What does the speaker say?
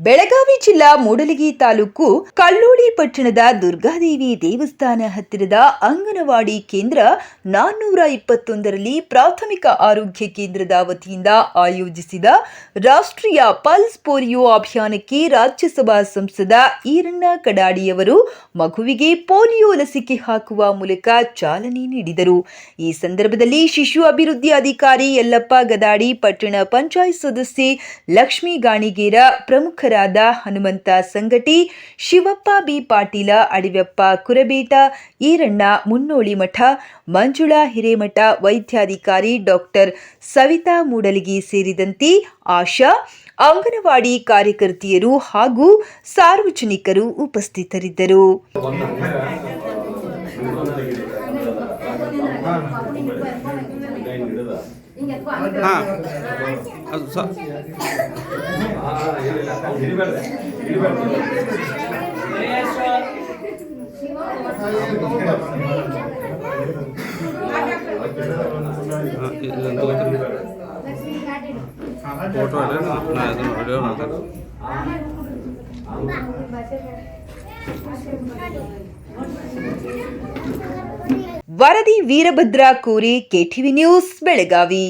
ಬೆಳಗಾವಿ ಜಿಲ್ಲಾ ಮೂಡಲಗಿ ತಾಲೂಕು ಕಲ್ಲೋಳಿ ಪಟ್ಟಣದ ದುರ್ಗಾದೇವಿ ದೇವಸ್ಥಾನ ಹತ್ತಿರದ ಅಂಗನವಾಡಿ ಕೇಂದ್ರ ನಾನ್ನೂರ ಇಪ್ಪತ್ತೊಂದರಲ್ಲಿ ಪ್ರಾಥಮಿಕ ಆರೋಗ್ಯ ಕೇಂದ್ರದ ವತಿಯಿಂದ ಆಯೋಜಿಸಿದ ರಾಷ್ಟ್ರೀಯ ಪಲ್ಸ್ ಪೋಲಿಯೋ ಅಭಿಯಾನಕ್ಕೆ ರಾಜ್ಯಸಭಾ ಸಂಸದ ಈರಣ್ಣ ಕಡಾಡಿಯವರು ಮಗುವಿಗೆ ಪೋಲಿಯೋ ಲಸಿಕೆ ಹಾಕುವ ಮೂಲಕ ಚಾಲನೆ ನೀಡಿದರು. ಈ ಸಂದರ್ಭದಲ್ಲಿ ಶಿಶು ಅಭಿವೃದ್ಧಿ ಅಧಿಕಾರಿ ಯಲ್ಲಪ್ಪ ಗದಾಡಿ ಪಟ್ಟಣ ಪಂಚಾಯತ್ ಸದಸ್ಯೆ ಲಕ್ಷ್ಮೀ ಗಾಣಿಗೇರ ಪ್ರಮುಖರಾದ ಹನುಮಂತ ಸಂಗಟಿ, ಶಿವಪ್ಪ ಬಿ ಪಾಟೀಲ, ಅಡಿವೆಪ್ಪ ಕುರಬೀಟ, ಈರಣ್ಣ ಮುನ್ನೋಳಿ ಮಠ, ಮಂಜುಳಾ ಹಿರೇಮಠ ವೈದ್ಯಾಧಿಕಾರಿ ಡಾಕ್ಟರ್ ಸವಿತಾ ಮೂಡಲಗಿ ಸೇರಿದಂತೆ ಆಶಾ, ಅಂಗನವಾಡಿ ಕಾರ್ಯಕರ್ತೆಯರು ಹಾಗೂ ಸಾರ್ವಜನಿಕರು ಉಪಸ್ಥಿತರಿದ್ದರು. ಹಾಂ ಅದು ಸ ಹಾಂ, ಇದೊಂದು ಫೋಟೋ ಅಲ್ಲ ನಾ ಇದನ್ನು ವಿಡಿಯೋ ಮಾಡ್ತೇನೆ ವರದಿ ವೀರಭದ್ರ ಕೋರಿ ಕೆಟಿವಿ ನ್ಯೂಸ್ ಬೆಳಗಾವಿ